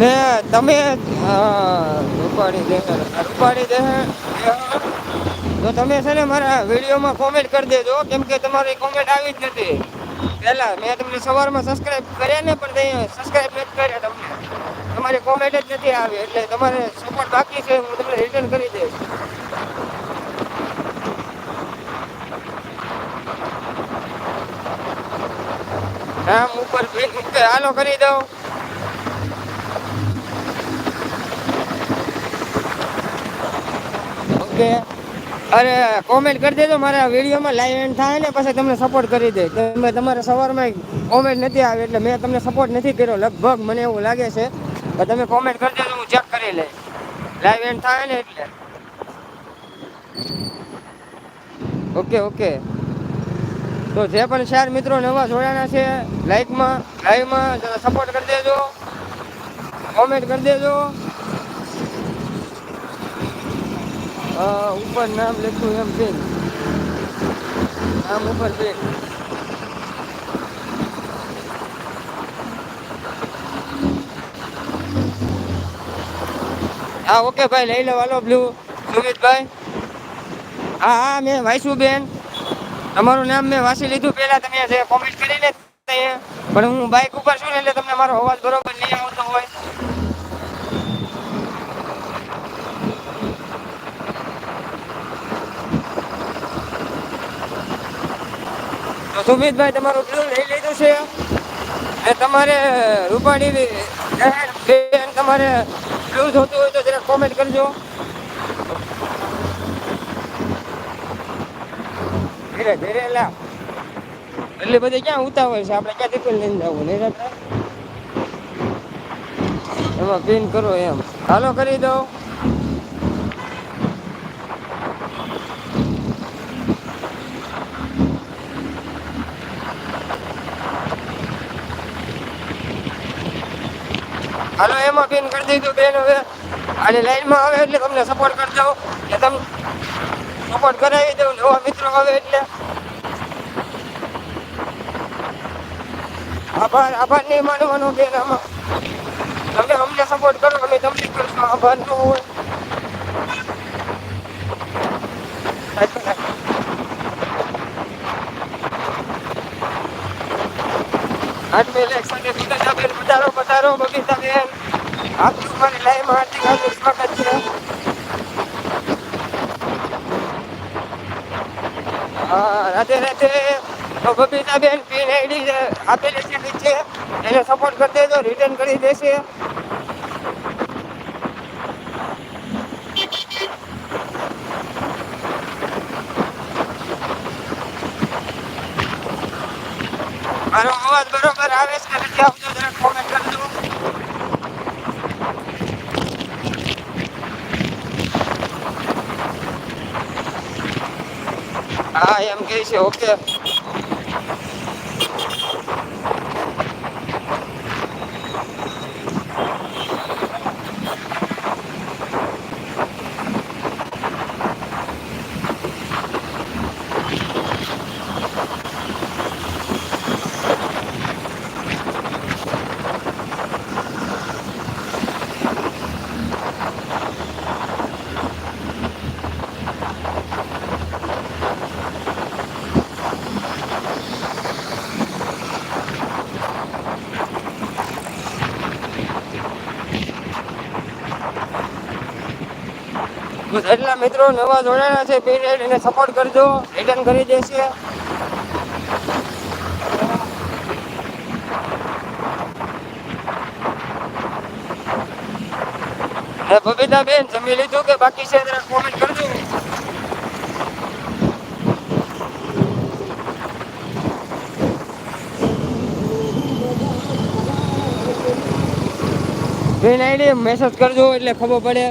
ને તમે રૂપાણી દે રૂપાણી દે તો તમે છે ને મારા વિડીયોમાં કોમેન્ટ કરી દેજો, કેમ કે તમારી કોમેન્ટ આવી જ નથી. પહેલા મેં તમને સવારમાં સબસ્ક્રાઈબ કર્યા ને, પણ ત્યાં સબસ્ક્રાઈબ નથી કર્યા તમને. તમારી કોમેન્ટ જ નથી આવી, એટલે તમારે સપોર્ટ બાકી છે, હું તમને રિટર્ન કરી દઈશ. નામ ઉપર હાલો કરી દઉં. ઓકે અરે કોમેન્ટ કરી દેજો, મારા વિડીયોમાં લાઈવ એન્ડ થાય ને પછી તમને સપોર્ટ કરી દે. તમે તમારા સવારમાં કોમેન્ટ નથી આવી એટલે મેં તમને સપોર્ટ નથી કર્યો. લગભગ મને એવું લાગે છે કે તમે કોમેન્ટ કરી દેજો, હું ચેક કરી લઈશ. લાઈવ એન્ડ થાય ને એટલે. ઓકે ઓકે તો જે પણ ચાર મિત્રો નવા જોડાણા છે લાઈકમાં લાઈવમાં સપોર્ટ કરી દેજો. કોમેન્ટ કરી દેજો. ઉપર નામ લખ્યું એમ પેન નામ ઉપર પેન હા, ઓકે ભાઈ, લઈ લો, હાલો, બ્લુ. સુમિતભાઈ. હા હા, મેં વાઈસુબેન તમારું નામ મેં વાંચી લીધું. પહેલાં તમે જે કોમેન્ટ કરીને પણ હું બાઇક ઉપર છું ને એટલે તમને મારો અવાજ બરોબર નહીં આવતો હોય. સુમિતભાઈ તમારું બિલ લઈ લીધું છે. અને તમારે રૂપાણી તમારે બિલ જોતું હોય તો જરા કોમેન્ટ કરજો. ધીરે ધીરે, લા. એટલે બધે ક્યાં ઉતાવળ છે? આપણે ક્યાં ટિફિન લઈને જવું? નહીં આપણે એમાં પિન કરો એમ. હાલો, કરી દઉં. હાલો, એમાં પિન કરી દીધું બેન હવે. અને લાઈનમાં આવે એટલે તમને સપોર્ટ કરી દઉં. કે તમને સપોર્ટ કરાવી દઉં નવા મિત્રો આવે એટલે. આભાર આભાર નહીં માનવાનો બેન આમાં. તમે અમને સપોર્ટ કરો, અમે તમને કરશો. આભાર ન હોય. આઠ બેન પધારો બબીતા બેન આપણું મારી લાઈવમાં હાર્દિક હાર્દિક સ્વાગત છે. હા, રાધે રાધે. તો બબીતા બેન પિન આઈડી આપેલી છે. નીચે એને સપોર્ટ કરી દેજો રિટર્ન કરી દેશે મારો અવાજ બરોબર આવે છે કે નથી આવતો જરા કોમેન્ટ કરજો હા એમ કહે છે ઓકે એટલા મિત્રો નવા જોડાયા છે પીરિયડ એને સપોર્ટ કરજો રિટર્ન કરી દેશે. બબીતા બેન જમી લીધું કે બાકી છે, જરા કોમેન્ટ કરજો. બેન આઈડી મેસેજ કરજો એટલે ખબર પડે.